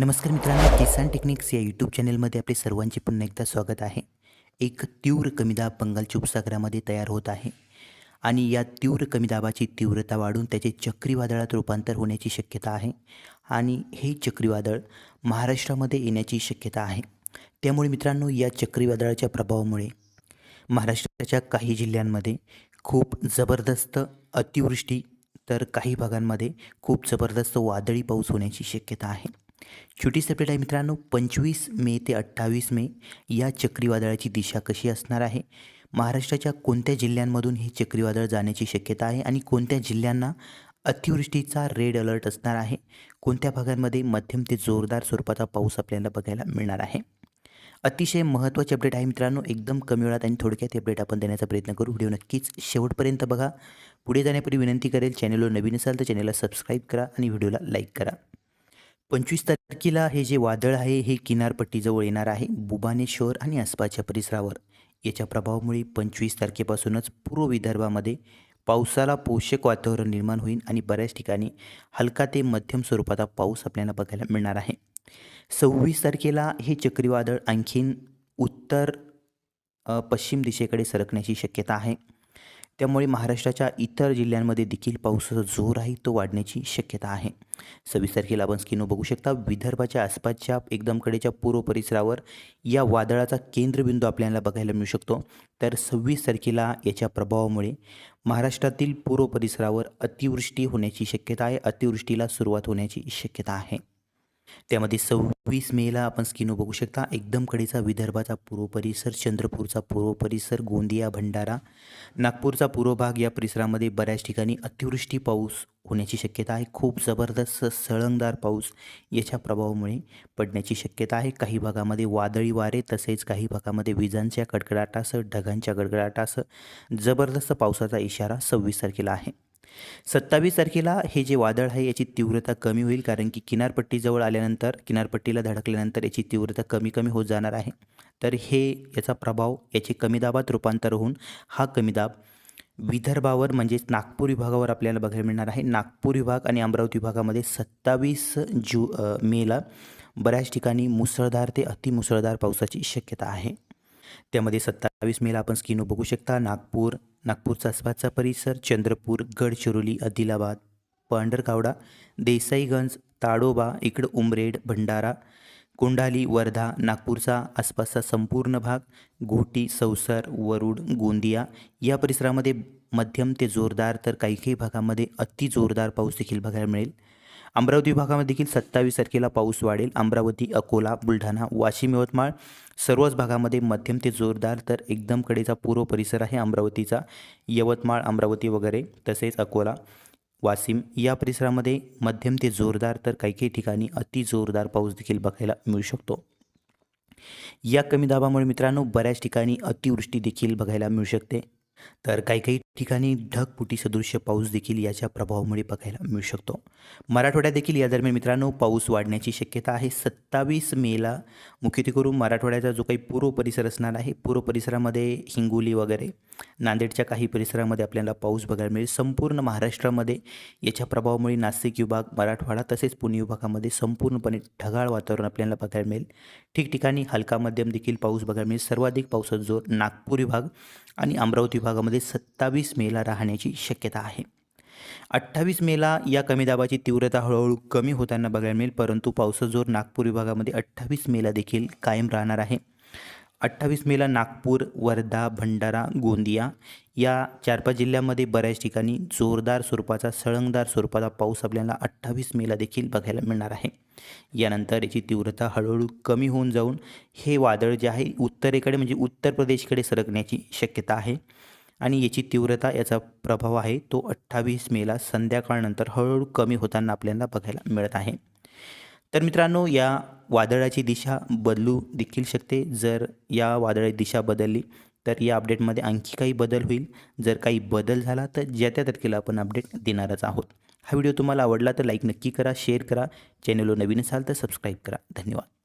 नमस्कार मित्रांनो किसान टेक्निक्स या यूट्यूब चॅनलमध्ये आपले सर्वांचे पुन्हा एकदा स्वागत आहे. एक तीव्र कमी दाब बंगालच्या उपसागरामध्ये तयार होत आहे आणि या तीव्र कमी दाबाची तीव्रता वाढून त्याचे चक्रीवादळात रूपांतर होण्याची शक्यता आहे आणि हे चक्रीवादळ महाराष्ट्रामध्ये येण्याची शक्यता आहे. त्यामुळे मित्रांनो या चक्रीवादळाच्या प्रभावामुळे महाराष्ट्राच्या काही जिल्ह्यांमध्ये खूप जबरदस्त अतिवृष्टी तर काही भागांमध्ये खूप जबरदस्त वादळी पाऊस होण्याची शक्यता आहे. छोटी अपडेट आहे मित्रांनो. पंचवीस मे ते अठ्ठावीस मे या चक्रीवादळाची दिशा कशी असणार आहे? महाराष्ट्राच्या कोणत्या जिल्ह्यांमधून हे चक्रीवादळ जाण्याची शक्यता आहे आणि कोणत्या जिल्ह्यांना अतिवृष्टीचा रेड अलर्ट असणार आहे? कोणत्या भागांमध्ये मध्यम ते जोरदार स्वरूपाचा पाऊस आपल्याला बघायला मिळणार आहे? अतिशय महत्त्वाची अपडेट आहे मित्रांनो. एकदम कमी वेळात आणि थोडक्यात अपडेट आपण देण्याचा प्रयत्न करू. व्हिडिओ नक्कीच शेवटपर्यंत बघा. पुढे जाण्यापूर्वी विनंती करेल चॅनलवर नवीन असाल तर चॅनलला सबस्क्राईब करा आणि व्हिडिओला लाईक करा. पंचवीस तारखेला हे जे वादळ आहे हे किनारपट्टीजवळ येणार आहे बुबानेश्वर आणि आसपासच्या परिसरावर. याच्या प्रभावामुळे पंचवीस तारखेपासूनच पूर्व विदर्भामध्ये पावसाला पोषक वातावरण निर्माण होईल आणि बऱ्याच ठिकाणी हलका ते मध्यम स्वरूपाचा पाऊस आपल्याला बघायला मिळणार आहे. सव्वीस तारखेला हे चक्रीवादळ आणखीन उत्तर पश्चिम दिशेकडे सरकण्याची शक्यता आहे. त्यामुळे महाराष्ट्राच्या इतर जिल्ह्यांमध्ये देखील पावसाचा जोर आहे तो वाढण्याची शक्यता आहे. सव्वीस तारखेला आपण स्किनो बघू शकता विदर्भाच्या आसपासच्या एकदम कडेच्या पूर्व परिसरावर या वादळाचा केंद्रबिंदू आपल्याला बघायला मिळू शकतो. तर सव्वीस तारखेला याच्या प्रभावामुळे महाराष्ट्रातील पूर्व परिसरावर अतिवृष्टी होण्याची शक्यता आहे अतिवृष्टीला सुरुवात होण्याची शक्यता आहे. त्यामध्ये सव्वीस मेला आपण स्किनो बघू शकता. एकदम कडेचा विदर्भाचा पूर्व परिसर चंद्रपूरचा पूर्व परिसर गोंदिया भंडारा. नागपूरचा पूर्व भाग या परिसरामध्ये बऱ्याच ठिकाणी अतिवृष्टी पाऊस होण्याची शक्यता आहे. खूप जबरदस्त सळंगदार पाऊस याच्या प्रभावामुळे पडण्याची शक्यता आहे. काही भागामध्ये वादळी वारे तसेच काही भागामध्ये विजांच्या कडकडाटासह ढगांच्या गडगडाटासह जबरदस्त पावसाचा इशारा सव्वीस तारखेला आहे. सत्तावीस तारखेला हे जे वादळ आहे याची तीव्रता कमी होईल कारण की किनारपट्टीजवळ आल्यानंतर किनारपट्टीला धडकल्यानंतर याची तीव्रता कमी कमी होत जाणार आहे. तर हे याचा प्रभाव याचे कमी दाबात रूपांतर होऊन हा कमी दाब विदर्भावर म्हणजेच नागपूर विभागावर आपल्याला बघायला मिळणार आहे. नागपूर विभाग आणि अमरावती विभागामध्ये सत्तावीस जू मेला बऱ्याच ठिकाणी मुसळधार ते अतिमुसळधार पावसाची शक्यता आहे. त्यामध्ये सत्तावीस मेला आपण स्किनो बघू शकता. नागपूर नागपूरचा आसपासचा परिसर चंद्रपूर गडचिरोली आदिलाबाद पांढरकावडा देसाईगंज ताडोबा इकडं उमरेड भंडारा कोंढाली वर्धा नागपूरचा आसपासचा संपूर्ण भाग घोटी सौसर वरुड गोंदिया या परिसरामध्ये मध्यम ते जोरदार तर काही काही भागामध्ये अति जोरदार पाऊस देखील बघायला मिळेल. अमरावती भागामध्ये देखील सत्तावीस तारखेला पाऊस वाढेल. अमरावती अकोला बुलढाणा वाशिम यवतमाळ सर्वच भागामध्ये मध्यम ते जोरदार तर एकदम कडेचा पूर्व परिसर आहे अमरावतीचा. यवतमाळ अमरावती वगैरे तसेच अकोला वाशिम या परिसरामध्ये मध्यम ते जोरदार तर काही काही ठिकाणी अति जोरदार पाऊस देखील बघायला मिळू शकतो. या कमी दाबामुळे मित्रांनो बऱ्याच ठिकाणी अतिवृष्टी देखील बघायला मिळू शकते. तर काही काही ठिकाणी ढगपुटी सदृश्य पाऊस देखील याच्या प्रभावामुळे बघायला मिळू शकतो. मराठवाड्यात देखील या दरम्यान मित्रांनो पाऊस वाढण्याची शक्यता आहे. सत्तावीस मेला मुख्यत्वे करून मराठवाड्याचा जो काही पूर्व परिसर असणार आहे पूर्व परिसरामध्ये हिंगोली वगैरे नांदेडच्या काही परिसरामध्ये आपल्याला पाऊस बघायला मिळेल. संपूर्ण महाराष्ट्रामध्ये याच्या प्रभावामुळे नाशिक विभाग मराठवाडा तसेच पुणे विभागामध्ये संपूर्णपणे ढगाळ वातावरण आपल्याला बघायला मिळेल. ठिकठिकाणी हलका मध्यम देखील पाऊस बघायला मिळेल. सर्वाधिक पावसाचा जोर नागपूर विभाग आणि अमरावती विभागामध्ये सत्तावीस मेला राहण्याची शक्यता आहे. अठ्ठावीस मेला या कमी दाबाची तीव्रता हळूहळू कमी होताना बघायला मिळेल परंतु पावसाचा जोर नागपूर विभागामध्ये अठ्ठावीस मेला देखील कायम राहणार आहे. अठ्ठावीस मेला नागपूर वर्धा भंडारा गोंदिया या चार पाच जिल्ह्यामध्ये बऱ्याच ठिकाणी जोरदार स्वरूपाचा सळंगदार स्वरूपाचा पाऊस आपल्याला अठ्ठावीस मेला देखील बघायला मिळणार आहे. यानंतर याची तीव्रता हळूहळू कमी होऊन जाऊन हे वादळ जे आहे उत्तरेकडे म्हणजे उत्तर प्रदेशकडे सरकण्याची शक्यता आहे. आणि याची तीव्रता याचा प्रभाव आहे तो अठ्ठावीस मेला संध्याकाळनंतर हळूहळू कमी होताना आपल्याला बघायला मिळत आहे. तर मित्रांनो या वादळाची दिशा बदलू देखील शकते. जर या वादळाची दिशा बदलली तर या अपडेटमध्ये आणखी काही बदल होईल. जर काही बदल झाला तर ज्या त्या तारखेला आपण अपडेट देणारच आहोत. हा व्हिडिओ तुम्हाला आवडला तर लाईक नक्की करा शेअर करा. चॅनलवर नवीन असाल तर सबस्क्राईब करा. धन्यवाद.